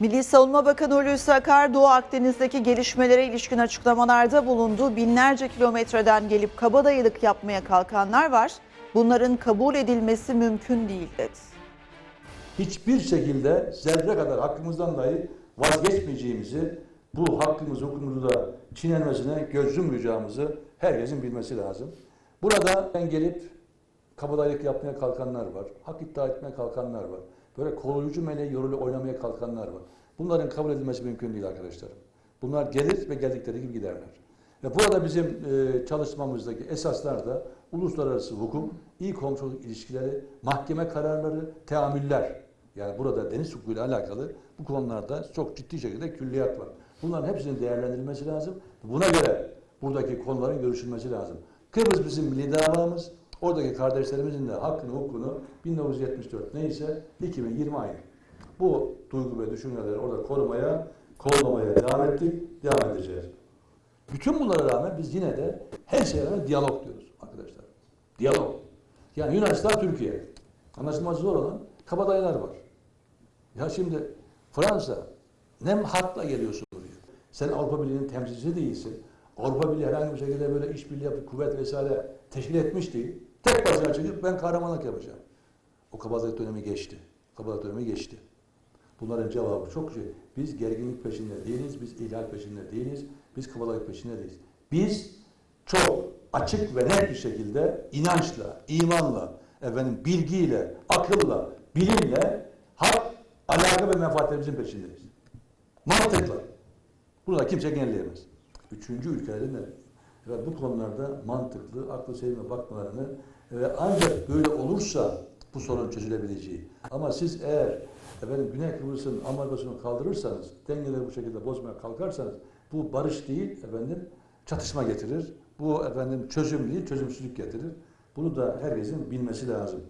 Milli Savunma Bakanı Hulusi Akar, Doğu Akdeniz'deki gelişmelere ilişkin açıklamalarda bulundu. Binlerce kilometreden gelip kabadayılık yapmaya kalkanlar var. Bunların kabul edilmesi mümkün değil dedi. hiçbir şekilde zerre kadar hakkımızdan dahi vazgeçmeyeceğimizi, bu hakkımız hukukumuzu da çiğnenmesine göz yummayacağımızı herkesin bilmesi lazım. Burada gelip kabadayılık yapmaya kalkanlar var, hak iddia etmeye kalkanlar var. Böyle koruyucu meleği yorulu oynamaya kalkanlar var. Bunların kabul edilmesi mümkün değil arkadaşlarım. Bunlar gelir ve geldikleri gibi giderler. Ve burada bizim e, çalışmamızdaki esaslar da uluslararası hukuk, iyi komşuluk ilişkileri, mahkeme kararları, teamüller. Yani burada deniz hukukuyla alakalı bu konularda çok ciddi şekilde külliyat var. Bunların hepsinin değerlendirilmesi lazım. Buna göre buradaki konuların görüşülmesi lazım. Kıbrıs bizim milli davamız. Oradaki kardeşlerimizin de hakkını, hukukunu 1974 neyse 2020 aynı. Bu duygu ve düşünceleri orada korumaya, kollamaya devam ettik, devam edeceğiz. Bütün bunlara rağmen biz yine de her şeye diyalog diyoruz arkadaşlar. Diyalog. Yani Yunanistan, Türkiye. Anlaşılması zor olan kabadayılar var. Ya şimdi Fransa ne hakla geliyorsun buraya? Sen Avrupa Birliği'nin temsilcisi değilsin. Avrupa Birliği herhangi bir şekilde böyle işbirliği yapıp kuvvet vesaire teşkil etmiş değil. Tek başına çıkıp ben kahramanlık yapacağım. O kabadayılık dönemi geçti. Kabadayılık dönemi geçti. Bunların cevabı çok şey. Biz gerginlik peşinde değiliz, biz ihlal peşinde değiliz, biz kabadayılık peşinde değiliz. Biz çok açık ve net bir şekilde inançla, imanla, efendim bilgiyle, akılla, bilimle hak, alaka ve menfaatlerimizin peşindeyiz. Mantıkla. Bunu da kimse engelleyemez. Üçüncü ülkelerin de evet, bu konularda mantıklı, aklı sevme bakmalarını ve ancak böyle olursa bu sorun çözülebileceği. Ama siz eğer efendim Güney Kıbrıs'ın ambargosunu kaldırırsanız, dengeleri bu şekilde bozmaya kalkarsanız bu barış değil efendim çatışma getirir. Bu efendim çözüm değil, çözümsüzlük getirir. Bunu da herkesin bilmesi lazım.